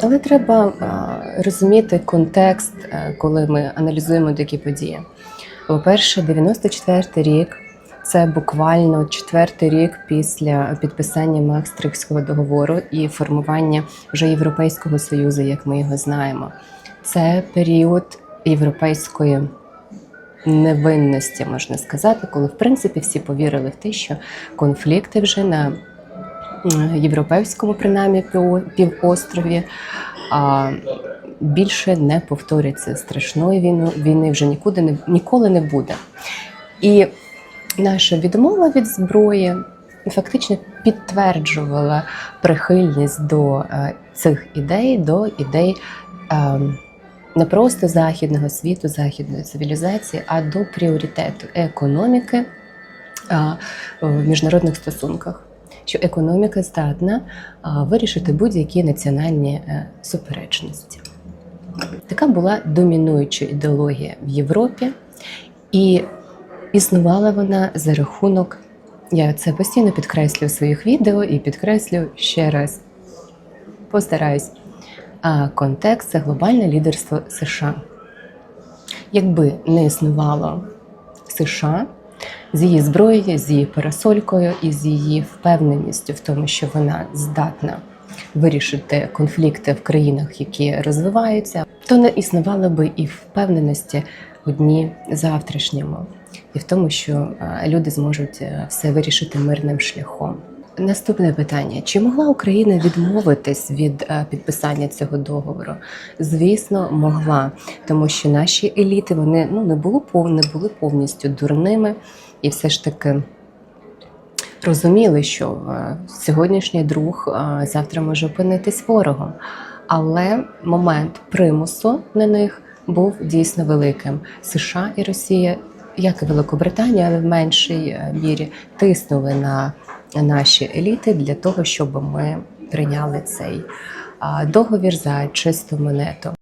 Але треба розуміти контекст, е, коли ми аналізуємо такі події. По-перше, 94 рік це буквально четвертий рік після підписання Маастрихтського договору і формування вже Європейського союзу, як ми його знаємо. Це період європейської невинності, можна сказати, коли в принципі всі повірили в те, що конфлікти вже на європейському, принаймні, півострові. А, більше не повториться страшної війни, війни вже нікуди не ніколи не буде. І наша відмова від зброї фактично підтверджувала прихильність до е, цих ідей, до ідей е, не просто західного світу, західної цивілізації, а до пріоритету економіки в міжнародних стосунках. Що економіка здатна вирішити будь-які національні е, суперечності. Така була домінуюча ідеологія в Європі, і існувала вона за рахунок. Я це постійно підкреслюю в своїх відео і підкреслю ще раз. Постараюсь. Контекст це глобальне лідерство США. Якби не існувало США з її зброєю, з її парасолькою і з її впевненістю в тому, що вона здатна вирішити конфлікти в країнах, які розвиваються, то не існувало би і впевненості у дні завтрашньому, і в тому, що е, люди зможуть е, все вирішити мирним шляхом. Наступне питання: чи могла Україна відмовитись від е, підписання цього договору? Звісно, могла, тому що наші еліти вони ну не були пов, не були повністю дурними, і все ж таки розуміли, що е, сьогоднішній друг е, завтра може опинитись ворогом. Але момент примусу на них був дійсно великим. США і Росія, як і Великобританія, але в меншій мірі тиснули на наші еліти для того, щоб ми прийняли цей договір за чисту монету.